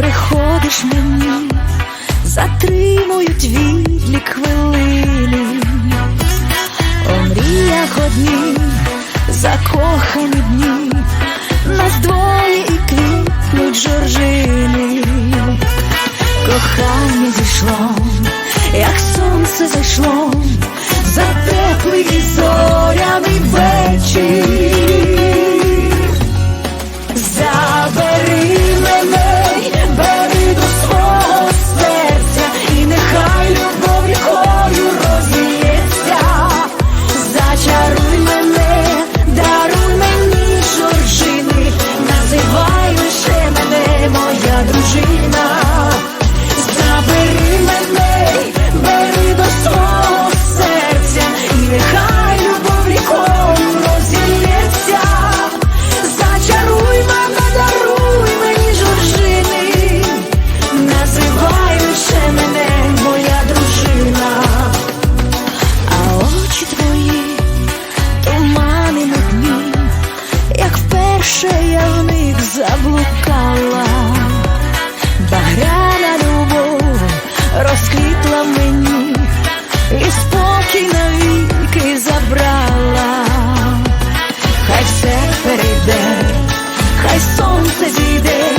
приходиш мені, затримують відлік хвилини, У мріях одні, закохані дні, нас двоє і квітнуть жоржини, кохання зійшло, як сонце зайшло. Вперше я в них заблукала, багряна любов розквітла мені і спокій навіки забрала. Хай все перейде, хай сонце зійде,